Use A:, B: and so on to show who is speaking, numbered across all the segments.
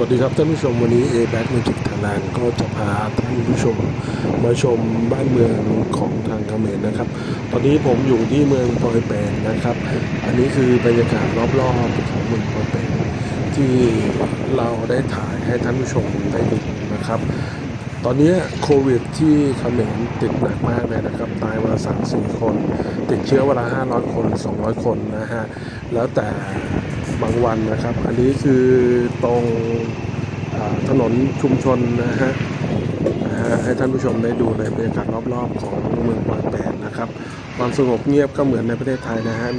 A: วัสดีครับท่านผู้ชมวันนี้ A b a c k Magic Thailand ก็จะพาท่านผู้ชมมาชมบ้านเมืองของทางเขมรนะครับ ตอนนี้ผมอยู่ที่เมืองปอยแปนนะครับ อันนี้คือบรรยากาศรอบๆของเมืองปอยแปนที่เราได้ถ่ายให้ท่านผู้ชมได้ดูนะครับ ตอนนี้โควิดที่เขมรติดหนักมากเลยนะครับ ตายมาสามสี่คน ติดเชื้อเวลา 500 คน 200 คนนะฮะแล้วแต่ บางวันนะครับ อันนี้คือตรงถนนชุมชนนะฮะให้ท่านผู้ชมได้ดูในบรรยากาศรอบๆ ของเมืองปอยแปดนะครับ ความสงบเงียบก็เหมือนในประเทศไทยนะฮะ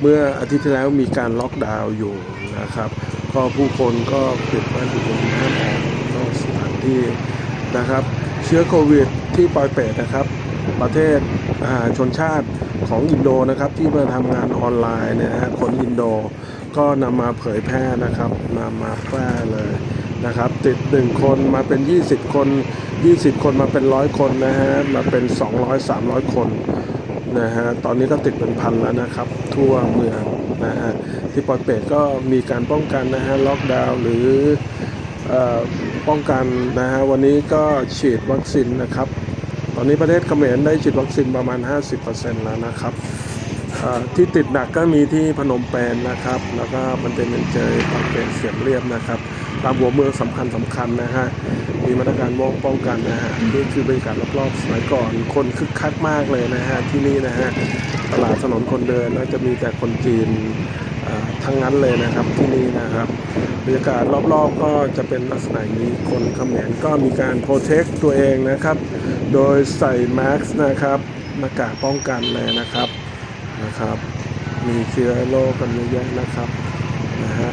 A: เมื่ออาทิตย์ที่แล้วมีการล็อกดาวน์อยู่นะครับ ก็ผู้คนก็ปิดบ้านปิดเมืองห้ามออกนอกสถานที่นะครับ เชื้อโควิดที่ปอยเปตนะครับ ประเทศอาชนชาติของอินโดนะครับที่มาทำงานออนไลน์นะฮะคนอินโด ก็นำมาเผยแพร่นะครับนำมาแพร่เลยนะครับ ติด 1 คนมาเป็น 20 คน 20 คนมาเป็นร้อยคนนะฮะมาเป็น 200 300 คนนะฮะตอนนี้ก็ติดเป็นพันแล้วนะครับ ทั่วเมืองนะฮะที่ปอยเปตก็มีการป้องกันนะฮะล็อกดาวน์หรืออ่อป้องกันนะฮะวันนี้ก็ฉีดวัคซีนนะครับ ตอนนี้ประเทศเขมรได้ฉีดวัคซีนประมาณ 50%แล้วนะครับ ที่ติดหนักก็มีที่พนมเปญนะครับ แล้วก็มันเป็นเจยปากเปนเสียมเรียบนะครับ ตามหัวเมืองสำคัญสำคัญนะฮะ มีมาตรการป้องป้องกันนะฮะ นี่คือบรรยากาศรอบๆสมัยก่อน คนคึกคักมากเลยนะฮะที่นี่นะฮะ ตลาดถนนคนเดินแล้วจะมีแต่คนจีนทั้งนั้นเลยนะครับที่นี่นะครับบรรยากาศรอบๆก็จะเป็นลักษณะนี้คนเขมรก็มีการโปรเทคตัวเองนะครับ โดยใส่แมสนะครับหน้ากากป้องกันเลยนะครับ นะครับ มีเชื้อโรคกันเยอะแยะนะครับนะฮะ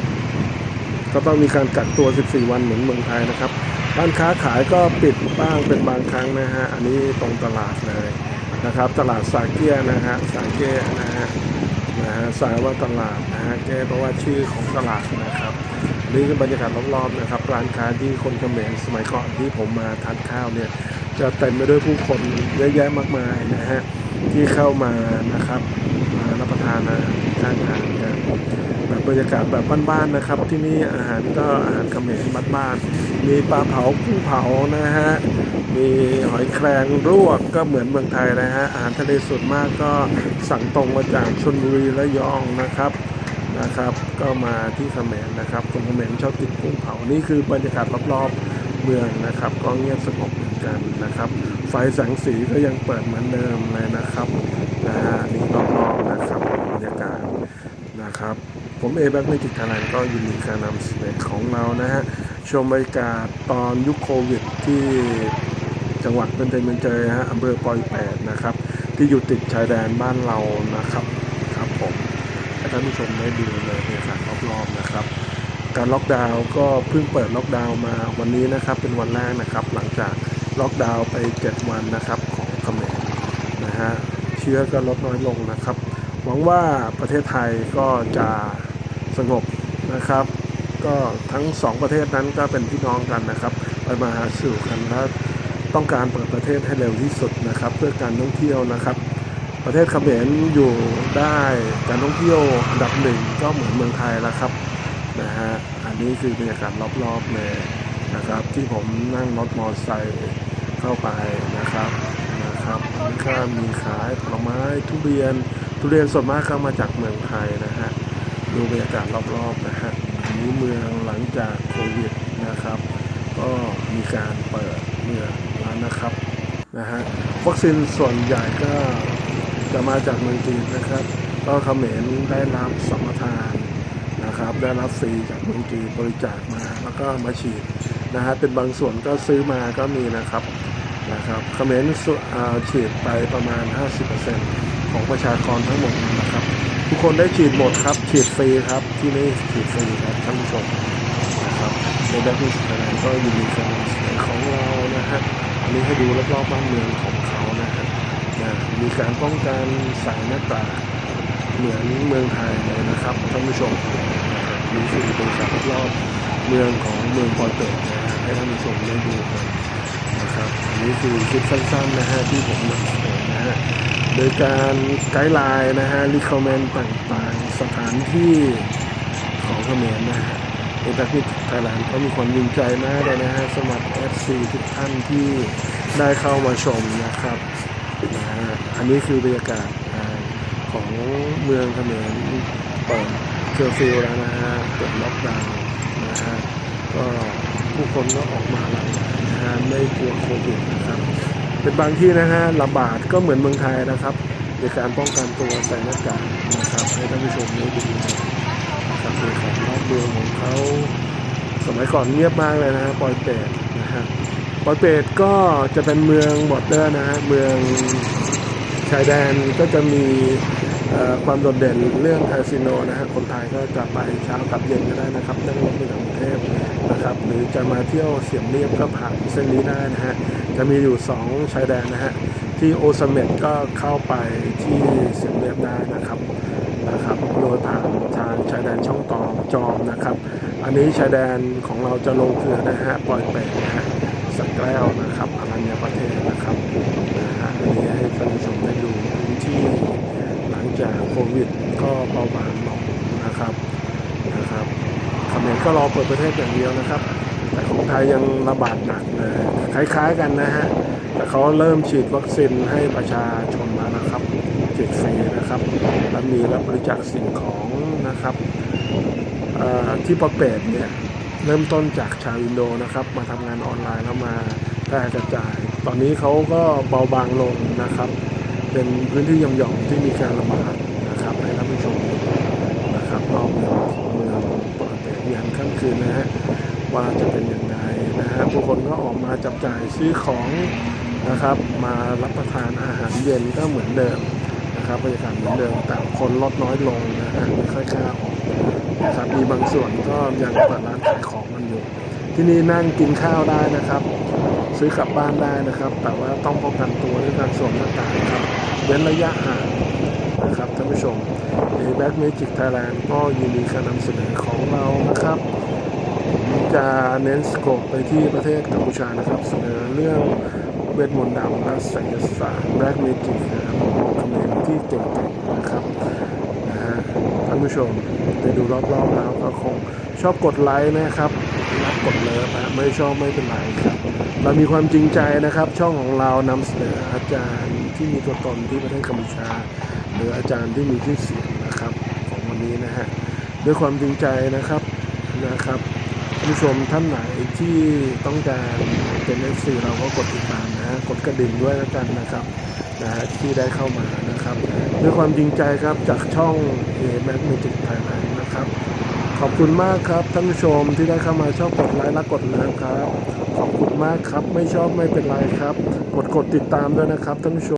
A: ก็ต้องมีการกักตัว 14 วันเหมือนเมืองไทยนะครับร้านค้าขายก็ปิดบ้างเป็นบางครั้งนะฮะอันนี้ตรงตลาดเลยนะครับ ตลาดสาเกียนะฮะสาเกียนะฮะนะฮะสายว่าตลาดนะฮะแกเพราะว่าชื่อของตลาดนะครับนี่คือบรรยากาศรอบๆนะครับร้านค้าที่คนเขมรสมัยก่อนที่ผมมาทานข้าวเนี่ยจะเต็มไปด้วยผู้คนเยอะแยะมากมายนะฮะ ที่เข้ามานะครับมารับประทานอาหารข้างทางกันแบบบรรยากาศแบบบ้านๆนะครับ ที่นี่อาหารก็อาหารเขมรบ้านๆมีปลาเผากุ้งเผานะฮะมีหอยแครงลวกก็เหมือนเมืองไทยนะฮะอาหารทะเลส่วนมากก็สั่งตรงมาจากชลบุรีและยองนะครับนะครับ ก็มาที่เขมรนะครับคนเขมรชอบกินกุ้งเผานี่คือบรรยากาศรอบๆ เมืองนะครับ ก็เงียบสงบเหมือนกันนะครับ ไฟแสงสีก็ยังเปิดเหมือนเดิมเลยนะครับนะฮะนี่รอบๆนะครับบรรยากาศนะครับ ผมเอแบ็กไม่ติดทนายก็ยินดีการนำเสนอของเรานะฮะชมบรรยากาศตอนยุคโควิดที่จังหวัดเป็นเตมืองเจยฮะอำเภอปอยแปดนะครับ ที่อยู่ติดชายแดนบ้านเรานะครับครับผมให้ท่านผู้ชมได้ดูเลยบรรยากาศรอบๆนะครับ การล็อกดาวน์ก็เพิ่งเปิดล็อกดาวน์มาวันนี้นะครับ เป็นวันแรกนะครับ หลังจากล็อกดาวน์ไป 7 วันนะครับของเขมรนะฮะเชื้อก็ลดน้อยลงนะครับ หวังว่าประเทศไทยก็จะสงบนะครับ ก็ทั้งสองประเทศนั้นก็เป็นพี่น้องกันนะครับไปมาหาสู่กันแล้วต้องการเปิดประเทศให้เร็วที่สุดนะครับ เพื่อการท่องเที่ยวนะครับ ประเทศเขมรอยู่ได้การท่องเที่ยวอันดับหนึ่งก็เหมือนเมืองไทยแล้วครับ นะฮะ อันนี้คือบรรยากาศรอบๆเลยนะครับ ที่ผมนั่งรถมอเตอร์ไซค์เข้าไปนะครับนะครับอันนี้ก็มีขายผลไม้ทุเรียนทุเรียนส่วนมากก็มาจากเมืองไทยนะฮะดูบรรยากาศรอบๆนะฮะนนี้เมืองหลังจากโควิดนะครับ ก็มีการเปิดเมืองแล้วนะครับนะฮะวัคซีนส่วนใหญ่ก็จะมาจากเมืองจีนนะครับ ก็เขมรได้รับสัมปทาน นะครับ ได้รับฟรีจากเมืองจีนบริจาคมา แล้วก็มาฉีดนะฮะเป็นบางส่วนก็ซื้อมาก็มีนะครับนะครับเขมรสุอ่าฉีดไปประมาณ 50%ของประชากรทั้งหมดนะครับ ทุกคนได้ฉีดหมดครับ ฉีดฟรีครับ ที่นี่ฉีดฟรีครับท่านผู้ชมนะครับในด้านที่สุดนั้นก็ยินดีกับนำเสนของเรานะฮะอันนี้ให้ดูรอบๆบ้านเมืองของเขานะฮะมีการป้องกันใส่หน้ากาเหมือนเมืองไทยเลยนะครับท่านผู้ชม นะครับนี่คือเป็นสารรอบเมืองของเมืองปอยเปตนะฮะให้ท่านผู้ชมได้ดูกันนะครับอันนี้คือคลิปสั้นๆนะฮะที่ผมนำเสนอนะฮะโดยการไกด์ไลน์นะฮะรีคอมเมนต์ต่างๆ สถานที่ของเขมรนะฮะเอแบ็กมิจิกไทยแลนด์ก็มีความดีใจมากเลยนะฮะสำหรับ FC ทุกท่านที่ได้เข้ามาชมนะครับนะฮะอันนี้คือบรรยากาศของเมืองเขมรเปิด เคอร์ฟิวแล้วนะฮะเปิดล็อกดาวน์นะฮะก็ผู้คนก็ออกมาหลังนะฮะไม่กลัวโควิดนะครับ เป็นบางที่นะฮะระบาดก็เหมือนเมืองไทยนะครับในการป้องกันตัวใส่หน้ากากนะครับให้ท่านผู้ชมได้ดูนะครับในของรอบเมืองของเขาสมัยก่อนเงียบมากเลยนะฮะปอยเปตนะฮะปอยเปตก็จะเป็นเมืองบอร์เดอร์นะฮะเมืองชายแดนก็จะมี ความโดดเด่นเรื่องคาสิโนนะฮะคนไทยก็จะไปเช้ากับเย็นก็ได้นะครับนั่งรถไปกรุงเทพนะครับหรือจะมาเที่ยวเสียมเรียบก็ผ่านเส้นนี้ได้นะฮะจะมีอยู่ 2 ชายแดนนะฮะที่โอซาเมตก็เข้าไปที่เสียมเรียบได้นะครับนะครับโดยผ่านทางชายแดนช่องตอมจอมนะครับ อันนี้ชายแดนของเราจะลงเกลือนะฮะปล่อยเปรนะฮะสักแก้วนะครับอรัญญประเทศนะครับนะฮะอันนี้ให้ท่านผู้ชมได้ดูพื้นที่หลังจากโควิดก็เบาบางลงนะครับนะครับเขมรก็รอ เปิดประเทศอย่างเดียวนะครับ แต่ของไทยยังระบาดหนักเลยคล้ายๆกันนะฮะแต่เขาเริ่มฉีดวัคซีนให้ประชาชนแล้วนะครับฉีดฟรีนะครับและมีรับบริจาคสิ่งของนะครับที่ประเปดเนี่ยเริ่มต้นจากชาวอินโดนะครับ มาทำงานออนไลน์แล้วมาแพร่กระจาย ตอนนี้เขาก็เบาบางลงนะครับ เป็นพื้นที่ย่อมๆที่มีการระบาดนะครับให้ท่านผู้ชมนะครับรอบ ค่ำคืนนะฮะว่าจะเป็นอย่างไรนะฮะผู้คนก็ออกมาจับจ่ายซื้อของนะครับ มารับประทานอาหารเย็นก็เหมือนเดิมนะครับบรรยากาศเหมือนเดิมแต่คนลดน้อยลงนะฮะไม่ค่อยกล้าออกนะครับมีบางส่วนก็ยังเปิดร้านขายของมันอยู่ ที่นี่นั่งกินข้าวได้นะครับ ซื้อกลับบ้านได้นะครับ แต่ว่าต้องป้องกันตัวด้วยการสวมหน้ากากครับเว้นระยะห่างนะครับท่านผู้ชม a b a c Magic Thailand ก็ยินดีการนำเสนอของเรานะครับจะเน้นสโคปไปที่ประเทศกัมพูชานะครับ เสนอเรื่องเวทมนต์ดำและไสยศาสตร์แบล็กเมจิกนะครับของคอมเนที่เก่งๆนะครับนะฮะท่านผู้ชมได้ดูรอบๆแล้วก็คงชอบกดไลค์นะครับรักกดเลิฟนะไม่ชอบไม่เป็นไรครับ เรามีความจริงใจนะครับ ช่องของเรานำเสนออาจารย์ที่มีตัวตนที่ประเทศกัมพูชา หรืออาจารย์ที่มีชื่อเสียง นี้นะฮะด้วยความจริงใจนะครับนะครับท่านผู้ชมท่านไหนที่ต้องการเป็น FC เราก็กดติดตามนะฮะกดกระดิ่งด้วยแล้วกันนะครับนะฮะที่ได้เข้ามานะครับ ด้วยความจริงใจครับจากช่อง A Mac Magic Thailand นะครับ ขอบคุณมากครับท่านผู้ชมที่ได้เข้ามาชอบกดไลค์และกดเลิฟครับ ขอบคุณมากครับไม่ชอบไม่เป็นไรครับ กดกดติดตามด้วยนะครับท่านผู้ชม